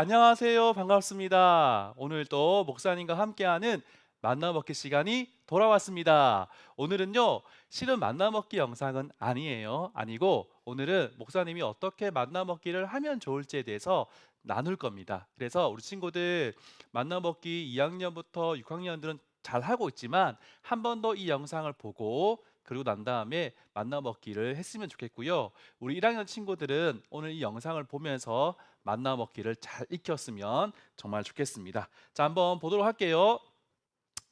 안녕하세요. 반갑습니다. 오늘 또 목사님과 함께하는 만나 먹기 시간이 돌아왔습니다. 오늘은요, 실은 만나 먹기 영상은 아니에요. 아니고, 오늘은 목사님이 어떻게 만나 먹기를 하면 좋을지에 대해서 나눌 겁니다. 그래서 우리 친구들 만나 먹기 2학년부터 6학년들은 잘 하고 있지만 한 번 더 이 영상을 보고 그리고 난 다음에 만나 먹기를 했으면 좋겠고요. 우리 1학년 친구들은 오늘 이 영상을 보면서 만나 먹기를 잘 익혔으면 정말 좋겠습니다. 자, 한번 보도록 할게요.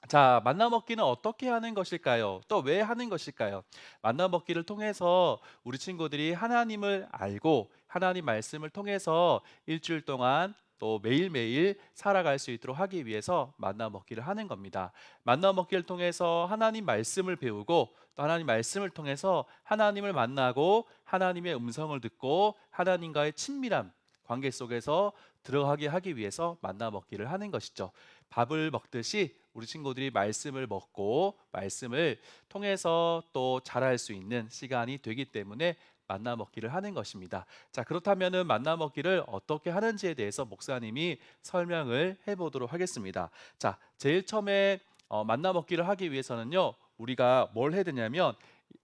자, 만나 먹기는 어떻게 하는 것일까요? 또 왜 하는 것일까요? 만나 먹기를 통해서 우리 친구들이 하나님을 알고 하나님 말씀을 통해서 일주일 동안 또 매일매일 살아갈 수 있도록 하기 위해서 만나 먹기를 하는 겁니다. 만나 먹기를 통해서 하나님 말씀을 배우고 또 하나님 말씀을 통해서 하나님을 만나고 하나님의 음성을 듣고 하나님과의 친밀한 관계 속에서 들어가게 하기 위해서 만나 먹기를 하는 것이죠. 밥을 먹듯이 우리 친구들이 말씀을 먹고 말씀을 통해서 또 자랄 수 있는 시간이 되기 때문에 만나 먹기를 하는 것입니다. 자, 그렇다면은 만나 먹기를 어떻게 하는지에 대해서 목사님이 설명을 해 보도록 하겠습니다. 자, 제일 처음에 어, 만나 먹기를 하기 위해서는요. 우리가 뭘 해야 되냐면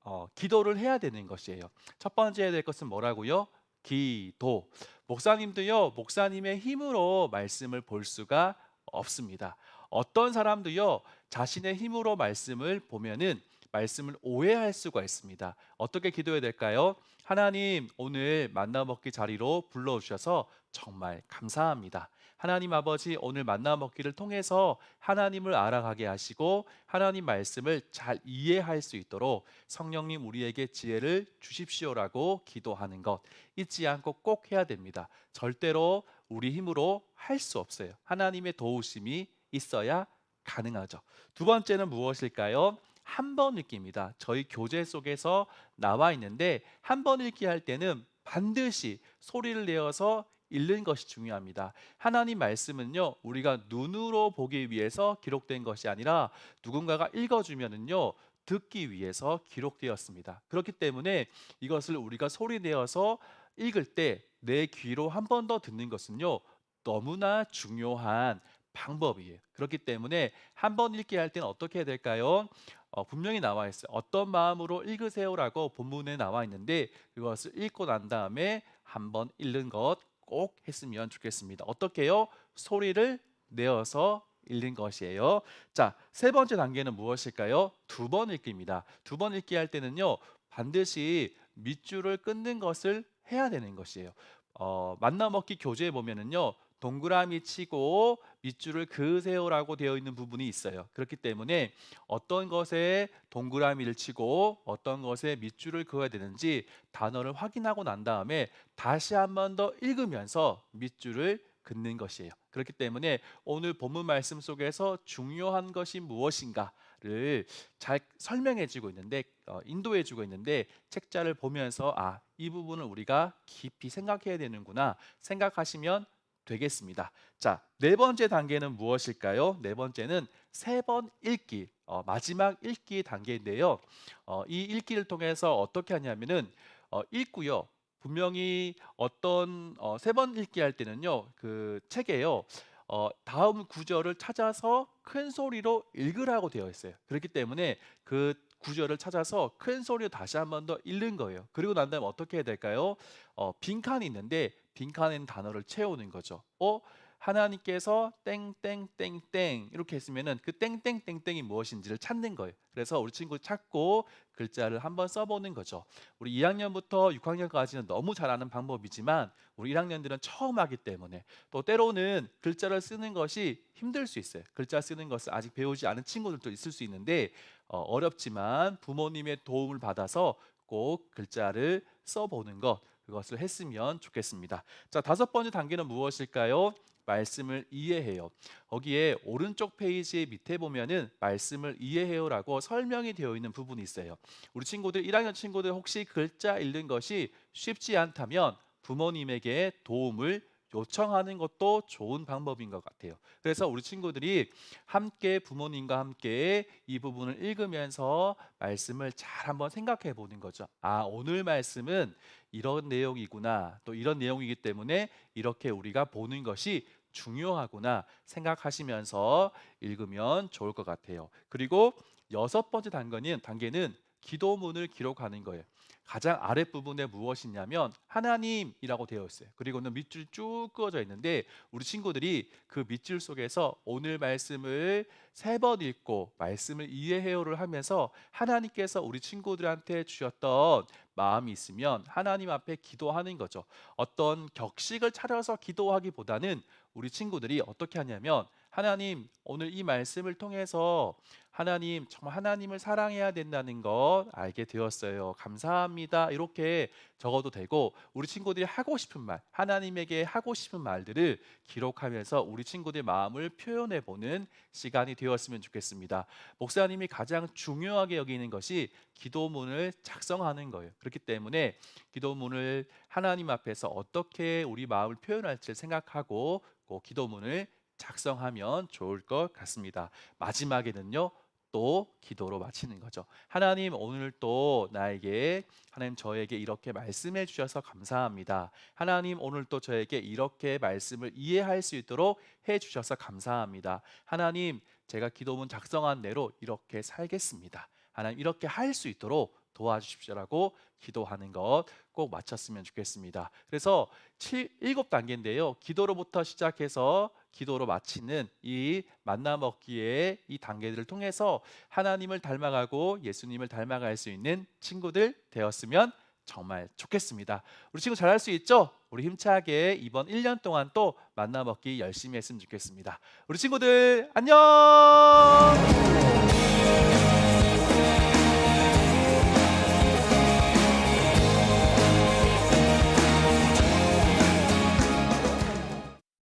어, 기도를 해야 되는 것이에요. 첫 번째 해야 될 것은 뭐라고요? 기도. 목사님도요, 목사님의 힘으로 말씀을 볼 수가 없습니다. 어떤 사람도요, 자신의 힘으로 말씀을 보면은 말씀을 오해할 수가 있습니다. 어떻게 기도해야 될까요? 하나님, 오늘 만나 먹기 자리로 불러주셔서 정말 감사합니다. 하나님 아버지, 오늘 만나 먹기를 통해서 하나님을 알아가게 하시고 하나님 말씀을 잘 이해할 수 있도록 성령님 우리에게 지혜를 주십시오라고 기도하는 것 잊지 않고 꼭 해야 됩니다. 절대로 우리 힘으로 할 수 없어요. 하나님의 도우심이 있어야 가능하죠. 두 번째는 무엇일까요? 한 번 읽기입니다. 저희 교재 속에서 나와 있는데 한 번 읽기 할 때는 반드시 소리를 내어서 읽는 것이 중요합니다. 하나님 말씀은요, 우리가 눈으로 보기 위해서 기록된 것이 아니라 누군가가 읽어주면은요, 듣기 위해서 기록되었습니다. 그렇기 때문에 이것을 우리가 소리 내어서 읽을 때 내 귀로 한 번 더 듣는 것은요, 너무나 중요한 방법이에요. 그렇기 때문에 한 번 읽기 할 때는 어떻게 해야 될까요? 어, 분명히 나와 있어요. 어떤 마음으로 읽으세요라고 본문에 나와 있는데 그것을 읽고 난 다음에 한 번 읽는 것 꼭 했으면 좋겠습니다. 어떻게요? 소리를 내어서 읽는 것이에요. 자, 세 번째 단계는 무엇일까요? 두 번 읽기입니다. 두 번 읽기 할 때는요, 반드시 밑줄을 끊는 것을 해야 되는 것이에요. 어, 만나 먹기 교재에 보면은요, 동그라미 치고 밑줄을 그으세요라고 되어 있는 부분이 있어요. 그렇기 때문에 어떤 것에 동그라미를 치고 어떤 것에 밑줄을 그어야 되는지 단어를 확인하고 난 다음에 다시 한 번 더 읽으면서 밑줄을 긋는 것이에요. 그렇기 때문에 오늘 본문 말씀 속에서 중요한 것이 무엇인가를 잘 설명해 주고 있는데 어, 인도해 주고 있는데 책자를 보면서 아, 이 부분을 우리가 깊이 생각해야 되는구나 생각하시면 되겠습니다. 자, 네 번째 단계는 무엇일까요? 네 번째는 세 번 읽기, 어, 마지막 읽기 단계인데요. 어, 이 읽기를 통해서 어떻게 하냐면은 어, 읽고요. 분명히 어떤 어, 세 번 읽기 할 때는요, 그 책에요. 어, 다음 구절을 찾아서 큰 소리로 읽으라고 되어 있어요. 그렇기 때문에 그 구절을 찾아서 큰 소리로 다시 한 번 더 읽는 거예요. 그리고 난 다음에 어떻게 해야 될까요? 어, 빈칸이 있는데 빈칸엔 단어를 채우는 거죠. 어? 하나님께서 땡땡땡땡 이렇게 했으면은 그 땡땡땡땡이 무엇인지를 찾는 거예요. 그래서 우리 친구 찾고 글자를 한번 써보는 거죠. 우리 2학년부터 6학년까지는 너무 잘 아는 방법이지만 우리 1학년들은 처음 하기 때문에 또 때로는 글자를 쓰는 것이 힘들 수 있어요. 글자 쓰는 것을 아직 배우지 않은 친구들도 있을 수 있는데 어, 어렵지만 부모님의 도움을 받아서 꼭 글자를 써보는 것 그것을 했으면 좋겠습니다. 자 다섯 번째 단계는 무엇일까요? 말씀을 이해해요. 거기에 오른쪽 페이지 밑에 보면은 말씀을 이해해요라고 설명이 되어 있는 부분이 있어요. 우리 친구들 1학년 친구들 혹시 글자 읽는 것이 쉽지 않다면 부모님에게 도움을 요청하는 것도 좋은 방법인 것 같아요. 그래서 우리 친구들이 함께 부모님과 함께 이 부분을 읽으면서 말씀을 잘 한번 생각해 보는 거죠. 아, 오늘 말씀은 이런 내용이구나. 또 이런 내용이기 때문에 이렇게 우리가 보는 것이 중요하구나 생각하시면서 읽으면 좋을 것 같아요. 그리고 여섯 번째 단계는 단계는 기도문을 기록하는 거예요. 가장 아랫부분에 무엇이 있냐면 하나님이라고 되어 있어요. 그리고는 밑줄 쭉 그어져 있는데 우리 친구들이 그 밑줄 속에서 오늘 말씀을 세 번 읽고 말씀을 이해해요를 하면서 하나님께서 우리 친구들한테 주셨던 마음이 있으면 하나님 앞에 기도하는 거죠. 어떤 격식을 차려서 기도하기보다는 우리 친구들이 어떻게 하냐면 하나님 오늘 이 말씀을 통해서 하나님 정말 하나님을 사랑해야 된다는 것 알게 되었어요. 감사합니다. 이렇게 적어도 되고 우리 친구들이 하고 싶은 말, 하나님에게 하고 싶은 말들을 기록하면서 우리 친구들의 마음을 표현해 보는 시간이 되었으면 좋겠습니다. 목사님이 가장 중요하게 여기는 것이 기도문을 작성하는 거예요. 그렇기 때문에 기도문을 하나님 앞에서 어떻게 우리 마음을 표현할지 생각하고 꼭 기도문을 작성하면 좋을 것 같습니다. 마지막에는요. 또 기도로 마치는 거죠. 하나님 오늘 또 나에게 하나님 저에게 이렇게 말씀해 주셔서 감사합니다. 하나님 오늘 또 저에게 이렇게 말씀을 이해할 수 있도록 해 주셔서 감사합니다. 하나님 제가 기도문 작성한 대로 이렇게 살겠습니다. 하나님 이렇게 할 수 있도록 도와주십시오라고 기도하는 것 꼭 마쳤으면 좋겠습니다. 그래서 7, 7단계인데요. 기도로부터 시작해서 기도로 마치는 이 만나 먹기의 이 단계들을 통해서 하나님을 닮아가고 예수님을 닮아갈 수 있는 친구들 되었으면 정말 좋겠습니다. 우리 친구 잘할 수 있죠? 우리 힘차게 이번 1년 동안 또 만나 먹기 열심히 했으면 좋겠습니다. 우리 친구들 안녕!